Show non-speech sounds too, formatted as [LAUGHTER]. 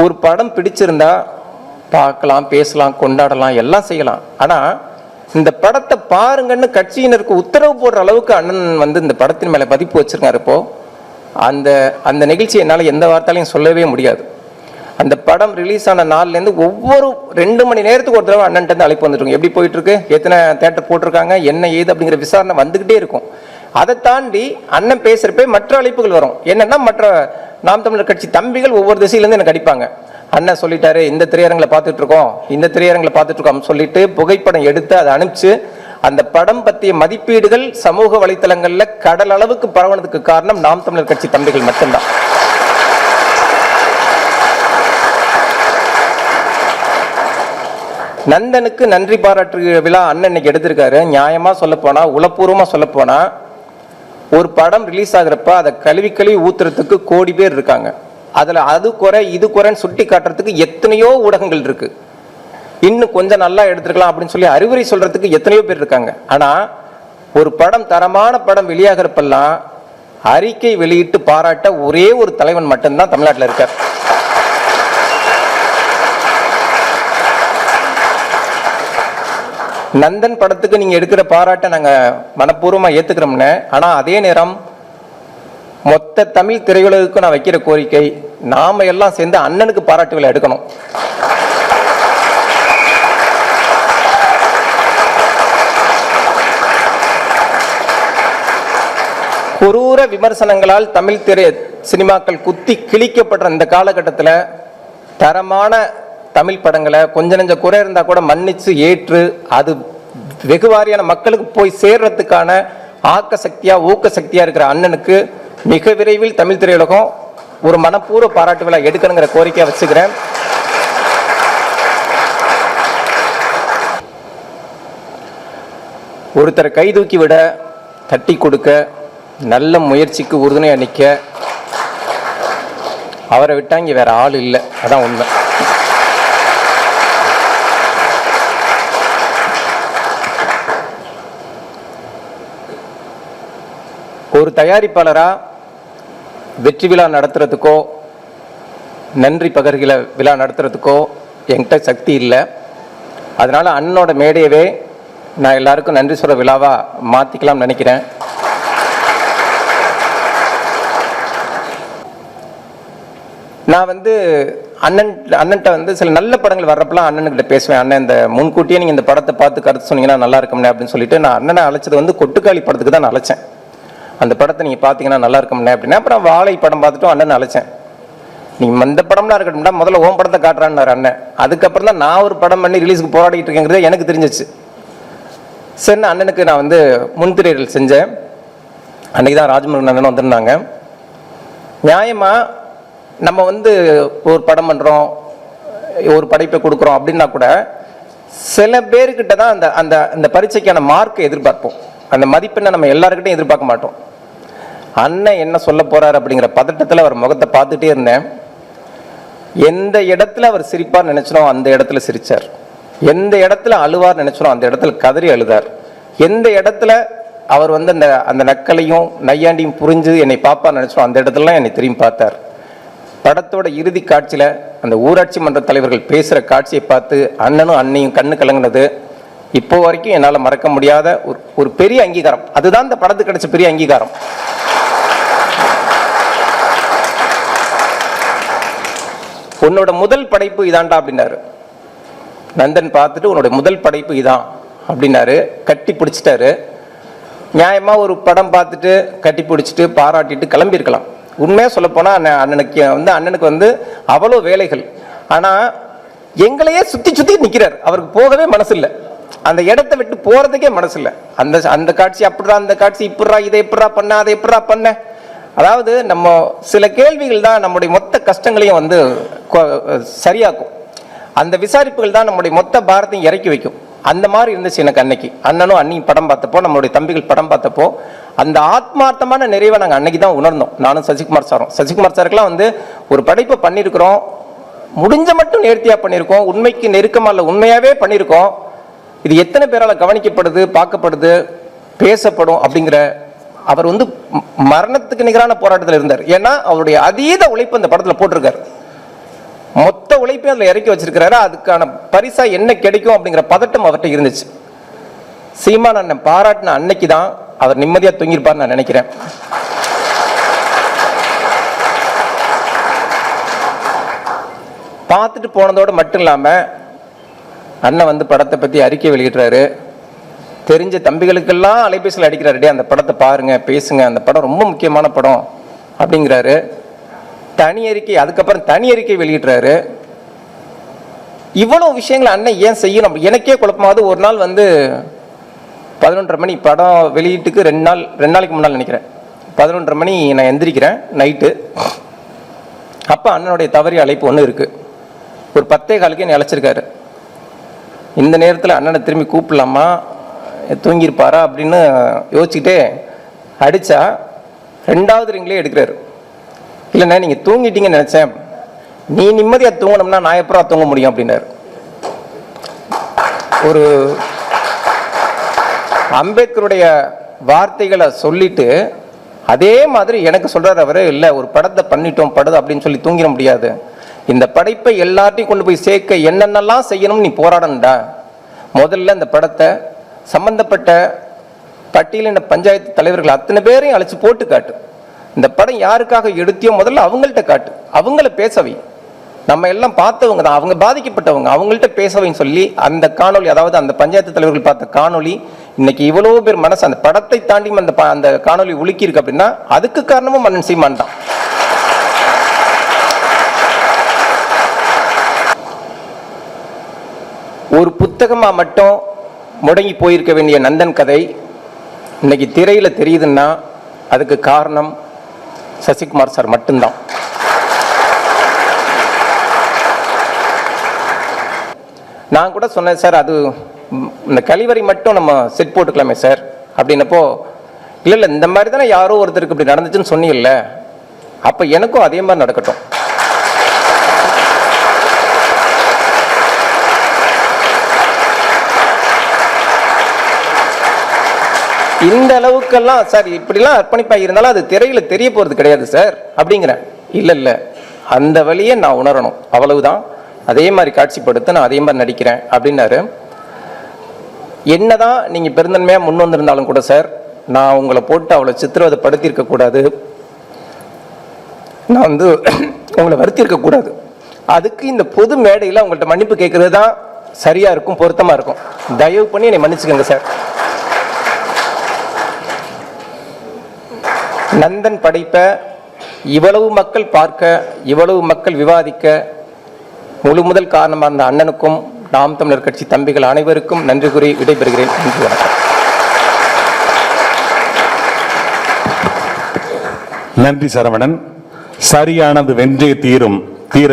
ஒரு படம் பிடிச்சிருந்தா பார்க்கலாம் பேசலாம் கொண்டாடலாம் எல்லாம் செய்யலாம். ஆனா இந்த படத்தை பாருங்கன்னு கட்சியினருக்கு உத்தரவு போடுற அளவுக்கு அண்ணன் வந்து இந்த படத்தின் மேலே பதிப்பு வச்சிருக்காரு இப்போ. அந்த அந்த நிகழ்ச்சி என்னால் எந்த வார்த்தாலையும் சொல்லவே முடியாது. அந்த படம் ரிலீஸ் ஆன நாள்லேருந்து ஒவ்வொரு ரெண்டு மணி நேரத்துக்கு ஒரு தடவை அண்ணன்ட்டு அழைப்பு வந்துருக்கும் எப்படி போயிட்டு இருக்கு எத்தனை தேட்டர் போட்டிருக்காங்க? என்ன ஏது அப்படிங்கிற விசாரணை வந்துகிட்டே இருக்கும். அதை தாண்டி அண்ணன் பேசுறப்ப மற்ற அழைப்புகள் வரும். என்னன்னா மற்ற நாம் தமிழர் கட்சி தம்பிகள் ஒவ்வொரு திசையிலேருந்து எனக்கு அடிப்பாங்க அண்ணன் சொல்லிட்டாரு இந்த திரையரங்களை பார்த்துட்டு இருக்கோம் இந்த திரையரங்களை பார்த்துட்டு இருக்கோம் சொல்லிட்டு புகைப்படம் எடுத்து அதை அனுப்பிச்சு அந்த படம் பற்றிய மதிப்பீடுகள் சமூக வலைத்தளங்களில் கடல் அளவுக்கு பரவனதுக்கு காரணம் நாம் தமிழர் கட்சி தம்பிகள் மட்டும்தான். நந்தனுக்கு நன்றி பாராட்டு விழா அண்ணன் இன்னைக்கு எடுத்திருக்காரு. நியாயமா சொல்ல போனா உளப்பூர்வமா சொல்ல போனா ஒரு படம் ரிலீஸ் ஆகுறப்ப அதை கழுவி கழுவி ஊத்துறதுக்கு கோடி பேர் இருக்காங்க. அதில் அது குறை இது குறைன்னு சுட்டி காட்டுறதுக்கு எத்தனையோ ஊடகங்கள் இருக்கு. இன்னும் கொஞ்சம் நல்லா எடுத்துருக்கலாம் அப்படின்னு சொல்லி அறிவுரை சொல்றதுக்கு எத்தனையோ பேர் இருக்காங்க. ஆனால் ஒரு படம் தரமான படம் வெளியாகிறப்பெல்லாம் அறிக்கை வெளியிட்டு பாராட்ட ஒரே ஒரு தலைவன் மட்டும்தான் தமிழ்நாட்டில் இருக்கார். நந்தன் படத்துக்கு நீங்க எடுக்கிற பாராட்டை நாங்க மனப்பூர்வமா ஏத்துக்கிறோம்னு. ஆனா அதே நேரம் மொத்த தமிழ் திரையுலகுக்கு நான் வைக்கிற கோரிக்கை நாம எல்லாம் சேர்ந்து அண்ணனுக்கு பாராட்டுகளை எடுக்கணும். குரூர விமர்சனங்களால் தமிழ் திரை சினிமாக்கள் குத்தி கிழிக்கப்படுற இந்த காலகட்டத்தில் தரமான தமிழ் படங்களை கொஞ்ச நெஞ்ச குறை இருந்தால் கூட மன்னிச்சு ஏற்று அது வெகுவாரியான மக்களுக்கு போய் சேர்றதுக்கான ஆக்க சக்தியா ஊக்க சக்தியா இருக்கிற அண்ணனுக்கு மிக விரைவில் தமிழ் திரையுலகம் ஒரு மனப்பூர்வ பாராட்டு விழா எடுக்கணுங்கிற கோரிக்கையை வச்சுக்கிறேன். ஒருத்தரை கை தூக்கி விட தட்டி கொடுக்க நல்ல முயற்சிக்கு உறுதுணையா நிற்க அவரை விட்டா இங்க வேற ஆள் இல்லை. அதான் உண்மை. ஒரு தயாரிப்பாளராக வெற்றி விழா நடத்துறதுக்கோ நன்றி பகர்கில விழா நடத்துறதுக்கோ என்கிட்ட சக்தி இல்லை. அதனால் அண்ணனோட மேடையவே நான் எல்லாருக்கும் நன்றி சொல்கிற விழாவாக மாற்றிக்கலாம்னு நினைக்கிறேன். நான் வந்து அண்ணன் அண்ணன்ட்ட வந்து சில நல்ல படங்கள் வர்றப்பெல்லாம் அண்ணன்கிட்ட பேசுவேன். அண்ணன் இந்த முன்கூட்டியே நீங்கள் இந்த படத்தை பார்த்து கருத்து சொன்னீங்கன்னா நல்லா இருக்கும்னே அப்படின்னு சொல்லிட்டு நான் அண்ணனை அழைச்சது வந்து கொட்டுக்காளி படத்துக்கு தான் நான் அழைச்சேன். அந்த படத்தை நீங்கள் பார்த்தீங்கன்னா நல்லா இருக்கும்னே அப்படின்னா அப்புறம் வாழை படம் பார்த்துட்டும் அண்ணன் அழைச்சேன். நீ இந்த படம்லாம் இருக்கட்டும்டா முதல்ல ஓம் படத்தை காட்டுறான்னு அண்ணன். அதுக்கப்புறம் தான் நான் ஒரு படம் பண்ணி ரிலீஸுக்கு போராடிட்டு இருக்கேங்கிறது எனக்கு தெரிஞ்சிச்சு. சரி அண்ணனுக்கு நான் வந்து முன்திரையல் செஞ்சேன். அன்னைக்கு தான் ராஜமுருகன் அண்ணன் வந்திருந்தாங்க. நியாயமா நம்ம வந்து ஒரு படம் பண்ணுறோம் ஒரு படைப்பை கொடுக்குறோம் அப்படின்னா கூட சில பேர்கிட்ட தான் அந்த அந்த அந்த பரீட்சைக்கான மார்க்கை எதிர்பார்ப்போம். அந்த மதிப்பெண்ணை நம்ம எல்லாருக்கிட்டையும் எதிர்பார்க்க மாட்டோம். அண்ணன் என்ன சொல்ல போறார் அப்படிங்கிற பதட்டத்தில் அவர் முகத்தை பார்த்துட்டே இருந்தேன். எந்த இடத்துல அவர் சிரிப்பார் நினைச்சனோ அந்த இடத்துல சிரிச்சார். எந்த இடத்துல அழுவார் நினைச்சனோ அந்த இடத்துல கதறி அழுதார். எந்த இடத்துல அவர் வந்து அந்த அந்த நக்கலையும் நையாண்டியும் புரிஞ்சு என்னை பாப்பார் நினைச்சனோ அந்த இடத்துலலாம் என்னை திரும்பி பார்த்தார். படத்தோட இறுதி காட்சியில் அந்த ஊராட்சி மன்ற தலைவர்கள் பேசுகிற காட்சியை பார்த்து அண்ணனும் அண்ணையும் கண்ணு கலங்கினது. இப்போ வரைக்கும் என்னால் மறக்க முடியாத ஒரு ஒரு பெரிய அங்கீகாரம். அதுதான் இந்த படத்துக்கு கிடைச்ச பெரிய அங்கீகாரம். உன்னோட முதல் படைப்பு இதான்டா அப்படின்னாரு. நந்தன் பார்த்துட்டு உன்னோட முதல் படைப்பு இதான் அப்படின்னாரு. கட்டி பிடிச்சிட்டாரு. நியாயமாக ஒரு படம் பார்த்துட்டு கட்டி பிடிச்சிட்டு பாராட்டிட்டு கிளம்பியிருக்கலாம். உண்மையாக சொல்லப்போனால் அண்ணன் அண்ணனுக்கு வந்து அண்ணனுக்கு வந்து அவ்வளோ வேலைகள். ஆனால் எங்களையே சுற்றி சுற்றி நிற்கிறார் அவருக்கு போகவே மனசு இல்லை அந்த இடத்த விட்டு போறதுக்கே மனசு இல்லை அந்த அந்த காட்சி அப்படிடா அந்த காட்சி இப்படிடா இதை எப்படா பண்ண அதை எப்படா பண்ண. அதாவது நம்ம சில கேள்விகள் தான் நம்முடைய மொத்த கஷ்டங்களையும் வந்து சரியாக்கும். அந்த விசாரிப்புகள் தான் நம்முடைய மொத்த பாரத்தையும் இறக்கி வைக்கும். அந்த மாதிரி இருந்துச்சு எனக்கு அன்னைக்கு. அண்ணனும் அண்ணியும் படம் பார்த்தப்போ நம்மளுடைய தம்பிகள் படம் பார்த்தப்போ அந்த ஆத்மார்த்தமான நிறைவை நாங்கள் அன்னைக்கு தான் உணர்ந்தோம். நானும் சசிகுமார் சாரும். சசிகுமார் சாருக்கெல்லாம் வந்து ஒரு படைப்பை பண்ணியிருக்கிறோம் முடிஞ்ச மட்டும் நேர்த்தியாக பண்ணியிருக்கோம் உண்மைக்கு நெருக்கமாக இல்லை உண்மையாகவே பண்ணியிருக்கோம் இது எத்தனை பேரால் கவனிக்கப்படுது பார்க்கப்படுது பேசப்படும் அப்படிங்கிற அவர் வந்து மரணத்துக்கு நிகரான போராட்டத்தில் இருந்தார். ஏன்னா அவருடைய அதீத உழைப்பு அந்த படத்தில் போட்டிருக்காரு. மொத்த உழைப்பையும் அதில் இறக்கி வச்சிருக்கிறாரு. அதுக்கான பரிசா என்ன கிடைக்கும் அப்படிங்கிற பதட்டம் அவர்கிட்ட இருந்துச்சு. சீமான் அண்ணன் பாராட்டின அன்னைக்கு தான் அவர் நிம்மதியாக தூங்கியிருப்பார்னு நான் நினைக்கிறேன். பார்த்துட்டு போனதோட மட்டும் இல்லாமல் அண்ணன் வந்து படத்தை பற்றி அறிக்கை வெளியிடுறாரு. தெரிஞ்ச தம்பிகளுக்கெல்லாம் அலைபேசியில் அடிக்கிறாரு. டே அந்த படத்தை பாருங்கள் பேசுங்க அந்த படம் ரொம்ப முக்கியமான படம் அப்படிங்கிறாரு. தனி அறிக்கை அதுக்கப்புறம் தனி அறிக்கை வெளியிடுறாரு. இவ்வளோ விஷயங்களை அண்ணன் ஏன் செய்யணும்? எனக்கே குழப்பமாவது ஒரு நாள் வந்து பதினொன்றரை மணி படம் வெளியீட்டுக்கு ரெண்டு நாள் ரெண்டு நாளைக்கு முன்னால் நினைக்கிறேன். பதினொன்றரை மணி நான் எந்திரிக்கிறேன் நைட்டு. அப்போ அண்ணனுடைய தவறி அழைப்பு ஒன்று இருக்குது ஒரு பத்தே காலுக்கு என்னை அழைச்சிருக்காரு. இந்த நேரத்தில் அண்ணனை திரும்பி கூப்பிடலாமா? தூங்கியிருப்பாரா அப்படின்னு யோசிச்சுக்கிட்டே அடித்தா ரெண்டாவது ரிங்லேயே எடுக்கிறாரு. இல்லைண்ணா நீங்கள் தூங்கிட்டீங்கன்னு நினச்சேன். நீ நிம்மதியாக தூங்கணும்னா நான் எப்பறம் தூங்க முடியும் அப்படின்னாரு. ஒரு அம்பேத்கருடைய வார்த்தைகளை சொல்லிட்டு அதே மாதிரி எனக்கு சொல்கிறார் அவரு இல்லை ஒரு படத்தை பண்ணிட்டோம் படம் அப்படின்னு சொல்லி தூங்கிட முடியாது. இந்த படைப்பை எல்லார்ட்டையும் கொண்டு போய் சேர்க்க என்னென்னலாம் செய்யணும் நீ போராடணும்டா. முதல்ல இந்த படத்தை சம்பந்தப்பட்ட பட்டியலின பஞ்சாயத்து தலைவர்கள் அத்தனை பேரையும் அழைச்சி போட்டு காட்டு. இந்த படம் யாருக்காக எடுத்தியோ முதல்ல அவங்கள்ட்ட காட்டு. அவங்கள பேசவை நம்ம எல்லாம் பார்த்தவங்க தான். அவங்க பாதிக்கப்பட்டவங்க. அவங்கள்ட்ட பேசவைன்னு சொல்லி அந்த காணொளி அதாவது அந்த பஞ்சாயத்து தலைவர்கள் பார்த்த காணொலி இன்னைக்கு இவ்வளோ பேர் மனசு அந்த படத்தை தாண்டி அந்த ப- அந்த காணொளி உலுக்கி அப்படின்னா அதுக்கு காரணமும் மன்னன் சீமான் தான். ஒரு புத்தகமாக மட்டும் முடங்கி போயிருக்க வேண்டிய நந்தன் கதை இன்னைக்கு திரையில் தெரியுதுன்னா அதுக்கு காரணம் சசிகுமார் சார் மட்டும்தான். நான் கூட சொன்னேன் சார் அது இந்த கழிவறை மட்டும் நம்ம செட் போட்டுக்கலாமே சார். அப்படின்னப்போ இல்லை இல்லை இந்த மாதிரி தானே யாரோ ஒருத்தருக்கு இப்படி நடந்துச்சுன்னு சொன்னீங்கல்ல அப்போ எனக்கும் அதே மாதிரி நடக்கட்டும். இந்த அளவுக்கெல்லாம் சார் இப்படிலாம் அர்ப்பணிப்பாக இருந்தாலும் அது திரையில் தெரிய போகிறது கிடையாது சார் அப்படிங்கிறேன் இல்லை இல்லை. அந்த வழியை நான் உணரணும். அவ்வளவுதான். அதே மாதிரி காட்சிப்படுத்த நான் அதே மாதிரி நடிக்கிறேன் அப்படின்னாரு. என்னதான் நீங்கள் பெருந்தன்மையாக முன் வந்திருந்தாலும் கூட சார் நான் உங்களை போட்டு அவ்வளோ சித்திரவதை கூடாது. நான் வந்து [CLEARS THROAT] உங்களை வருத்தியிருக்க கூடாது. அதுக்கு இந்த பொது மேடையில் உங்கள்கிட்ட மன்னிப்பு கேட்குறது தான் சரியாக இருக்கும் பொருத்தமாக இருக்கும். தயவு பண்ணி என்னை மன்னிச்சுக்கோங்க சார். நந்தன் படைப்ப இவ்வளவு மக்கள் பார்க்க இவ்வளவு மக்கள் விவாதிக்க முழு முதல் காரணமாக இருந்த அண்ணனுக்கும் நாம் தமிழர் கட்சி தம்பிகள் அனைவருக்கும் நன்றி கூறி விடைபெறுகிறேன். நன்றி வணக்கம். நன்றி சரவணன். சரியானது வென்றே தீரும் தீர